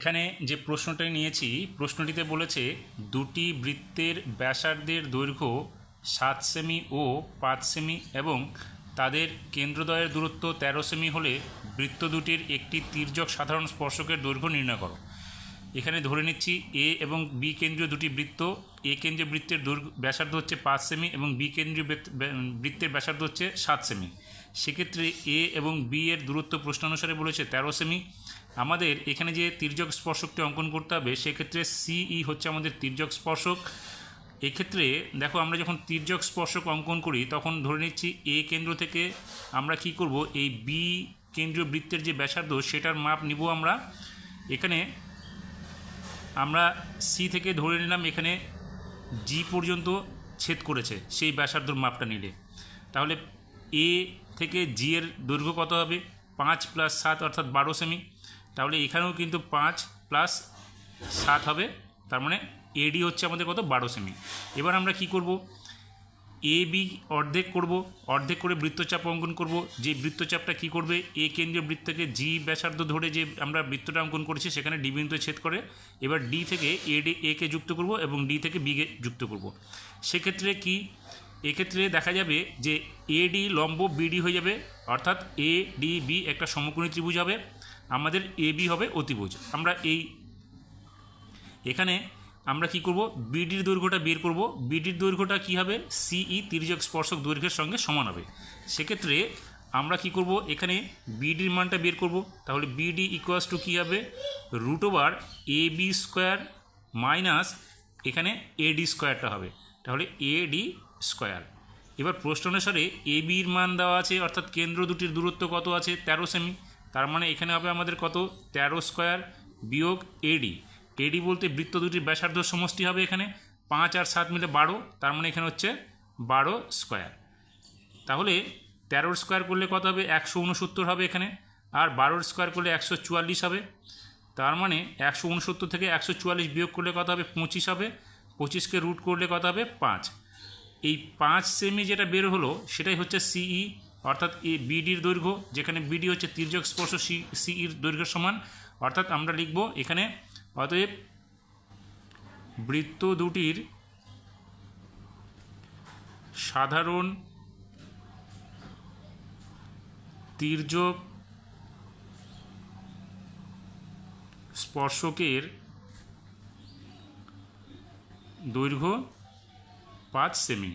এখানে যে প্রশ্নটি নিয়েছি, প্রশ্নটিতে বলেছে, দুটি বৃত্তের ব্যাসার্ধের দৈর্ঘ্য সাত সেমি ও পাঁচ সেমি এবং তাদের কেন্দ্রদয়ের দূরত্ব তেরো সেমি হলে বৃত্ত দুটির একটি তির্যক সাধারণ স্পর্শকের দৈর্ঘ্য নির্ণয় করো। এখানে ধরে নিচ্ছি এ এবং বি কেন্দ্রীয় দুটি বৃত্ত। এ কেন্দ্রীয় বৃত্তের দৈর্ঘ্য ব্যাসার্ধ হচ্ছে পাঁচ সেমি এবং বি কেন্দ্রীয় বৃত্ত- বৃত্তের ব্যাসার্ধ হচ্ছে সাত সেমি। সেক্ষেত্রে এ এবং বি এর দূরত্ব প্রশ্নানুসারে বলেছে তেরো সেমি। আমাদের এখানে যে তির্যক স্পর্শকটি অঙ্কন করতে হবে, সেক্ষেত্রে সিই হচ্ছে আমাদের তির্যক স্পর্শক। এক্ষেত্রে দেখো আমরা যখন তির্যক স্পর্শক অঙ্কন করি, তখন ধরে নিচ্ছি এ কেন্দ্র থেকে আমরা কি করব, এই বি কেন্দ্রীয় বৃত্তের যে ব্যাসার্ধ, সেটার মাপ নিব আমরা। এখানে আমরা সি থেকে ধরে নিলাম এখানে জি পর্যন্ত ছেদ করেছে, সেই ব্যাসার্ধর মাপটা নিলে। তাহলে এ থেকে জি এর দৈর্ঘ্য কত হবে? পাঁচ প্লাস সাত অর্থাৎ বারো সেমি তাহলে এখানেও কিন্তু পাঁচ প্লাস সাত হবে, তার মানে এডি হচ্ছে আমাদের কত? বারো সেমি এবার আমরা কি করব? এ বি অর্ধেক করব, অর্ধেক করে বৃত্তচাপ অঙ্কন করব। যে বৃত্তচাপটা কি করবে? এ কেন্দ্রীয় বৃত্তকে জি ব্যাসার্ধ ধরে যে আমরা বৃত্তটা অঙ্কন করেছি, সেখানে ডি বিন্দু ছেদ করে এবার ডি থেকে এ ডি এ কে যুক্ত করব এবং ডি থেকে বি কে যুক্ত করব। সেক্ষেত্রে কি? এক্ষেত্রে দেখা যাবে যে এ ডি লম্ব বিডি হয়ে যাবে, অর্থাৎ এ ডি বি একটা সমকোণী ত্রিভুজ হবে। আমাদের এ বি হবে অতিভুজ। আমরা এই এখানে আমরা কি করব? বিডির দৈর্ঘ্যটা বের করব। বিডির দৈর্ঘ্যটা কি হবে? সিই তির্যক স্পর্শক দৈর্ঘ্যের সঙ্গে সমান হবে। সেক্ষেত্রে আমরা কি করব? এখানে বিডির মানটা বের করব। তাহলে বিডি ইকুয়ালস টু কী হবে? Root over A B square minus এখানে এডি স্কোয়ারটা হবে। তাহলে এডি স্কোয়ার এবার প্রশ্ন অনুসারে এ বির মান দেওয়া আছে, অর্থাৎ কেন্দ্র দুটির দূরত্ব কত আছে? তেরো সেমি তার মানে এখানে হবে আমাদের কত? তেরো স্কোয়ার বিয়োগ এডি এডি বলতে বৃত্ত দুটির ব্যাসার্ধ সমষ্টি হবে এখানে। পাঁচ আর সাত মিলে বারো, তার মানে এখানে হচ্ছে বারো স্কোয়ার। তাহলে তেরোর স্কোয়ার করলে কত হবে? একশো উনসত্তর হবে এখানে, আর বারোর স্কোয়ার করলে একশো চুয়াল্লিশ হবে। তার মানে একশো উনসত্তর থেকে একশো চুয়াল্লিশ বিয়োগ করলে কত হবে? পঁচিশ হবে। পঁচিশকে রুট করলে কত হবে? পাঁচ। এই পাঁচ সেমি যেটা বের হলো, সেটাই হচ্ছে সিই অর্থাৎ এ বিডির দৈর্ঘ্য, যেখানে বিডি হচ্ছে তির্যক স্পর্শ সি সিইর দৈর্ঘ্যের সমান। অর্থাৎ আমরা লিখব এখানে অতএব বৃত্ত দুটির সাধারণ তির্যক স্পর্শকের দৈর্ঘ্য পাঁচ সেমি।